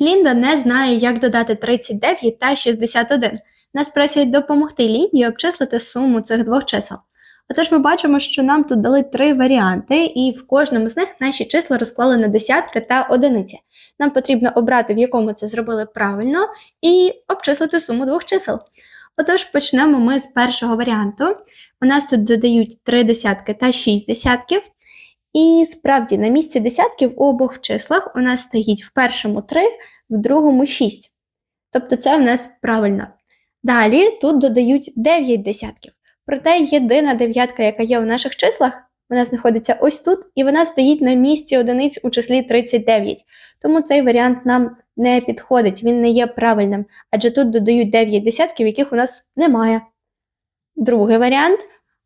Лінда не знає, як додати 39 та 61. Нас просять допомогти Лінді обчислити суму цих двох чисел. Отож, ми бачимо, що нам тут дали три варіанти, і в кожному з них наші числа розклали на десятки та одиниці. Нам потрібно обрати, в якому це зробили правильно, і обчислити суму двох чисел. Отож, почнемо ми з першого варіанту. У нас тут додають 3 десятки та 6 десятків. І справді, на місці десятків у обох числах у нас стоїть в першому 3, в другому 6. Тобто це в нас правильно. Далі тут додають 9 десятків. Проте єдина дев'ятка, яка є у наших числах, вона знаходиться ось тут, і вона стоїть на місці одиниць у числі 39. Тому цей варіант нам не підходить, він не є правильним, адже тут додають 9 десятків, яких у нас немає. Другий варіант.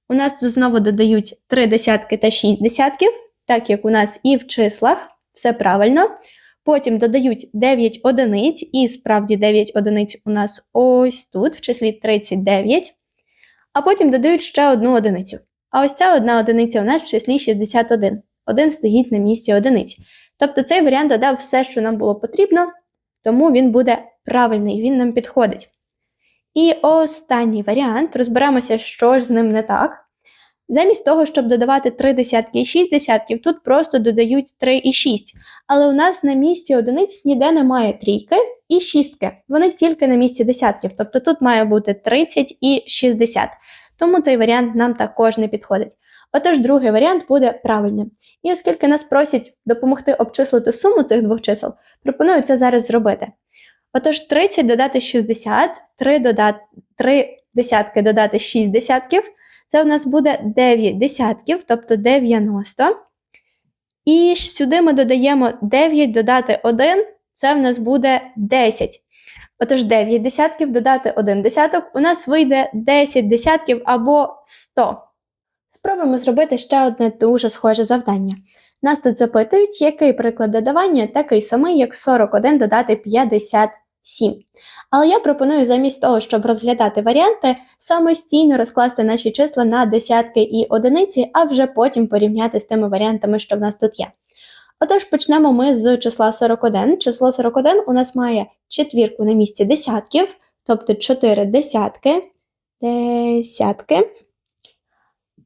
У нас тут знову додають 3 десятки та 6 десятків, так як у нас і в числах, все правильно. Потім додають 9 одиниць, і справді 9 одиниць у нас ось тут, в числі 39. А потім додають ще одну одиницю. А ось ця одна одиниця у нас в числі 61. Один стоїть на місці одиниць. Тобто цей варіант додав все, що нам було потрібно, тому він буде правильний, він нам підходить. І останній варіант розберемося, що з ним не так. Замість того, щоб додавати 3 десятки і 6 десятків, тут просто додають 3 і 6. Але у нас на місці одиниць ніде немає трійки і шістки. Вони тільки на місці десятків. Тобто тут має бути 30 і 60. Тому цей варіант нам також не підходить. Отож, другий варіант буде правильним. І оскільки нас просять допомогти обчислити суму цих двох чисел, пропоную це зараз зробити. Отож, 30 додати 60, 3, додати, 3 десятки додати 6 десятків. Це у нас буде 9 десятків, тобто 90. І сюди ми додаємо 9 додати 1, це в нас буде 10. Отож, 9 десятків додати 1 десяток, у нас вийде 10 десятків або 100. Спробуємо зробити ще одне дуже схоже завдання. Нас тут запитують, який приклад додавання такий самий, як 41 додати 57. Але я пропоную замість того, щоб розглядати варіанти, самостійно розкласти наші числа на десятки і одиниці, а вже потім порівняти з тими варіантами, що в нас тут є. Отож, почнемо ми з числа 41. Число 41 у нас має четвірку на місці десятків, тобто 4 десятки, десятки,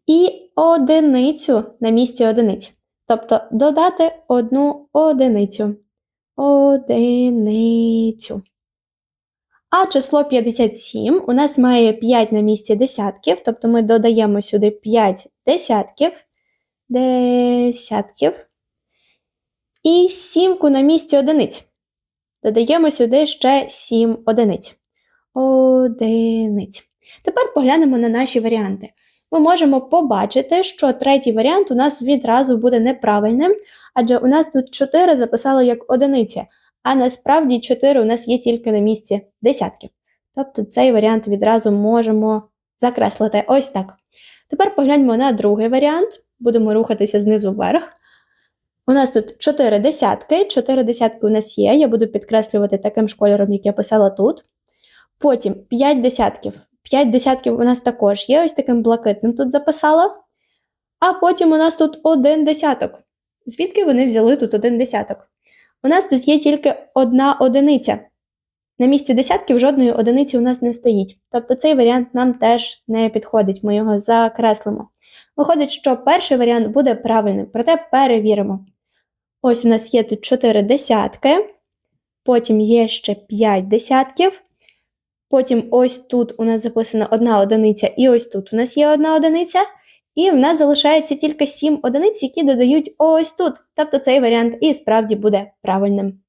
і одиницю на місці одиниць. Тобто додати одну одиницю. Одиницю. А число 57 у нас має 5 на місці десятків, тобто ми додаємо сюди 5 десятків, десятків. І сімку на місці одиниць. Додаємо сюди ще 7 одиниць. Одиниць. Тепер поглянемо на наші варіанти. Ми можемо побачити, що третій варіант у нас відразу буде неправильним, адже у нас тут 4 записали як одиниці, а насправді 4 у нас є тільки на місці десятків. Тобто цей варіант відразу можемо закреслити ось так. Тепер погляньмо на другий варіант, будемо рухатися знизу вверх. У нас тут 4 десятки, 4 десятки у нас є, я буду підкреслювати таким ж кольором, як я писала тут. Потім 5 десятків. 5 десятків у нас також є, ось таким блакитним тут записала. А потім у нас тут один десяток. Звідки вони взяли тут один десяток? У нас тут є тільки одна одиниця. На місці десятків жодної одиниці у нас не стоїть. Тобто цей варіант нам теж не підходить, ми його закреслимо. Виходить, що перший варіант буде правильним, проте перевіримо. Ось у нас є тут 4 десятки, потім є ще 5 десятків. Потім ось тут у нас записана одна одиниця, і ось тут у нас є одна одиниця. І в нас залишається тільки 7 одиниць, які додають ось тут. Тобто цей варіант і справді буде правильним.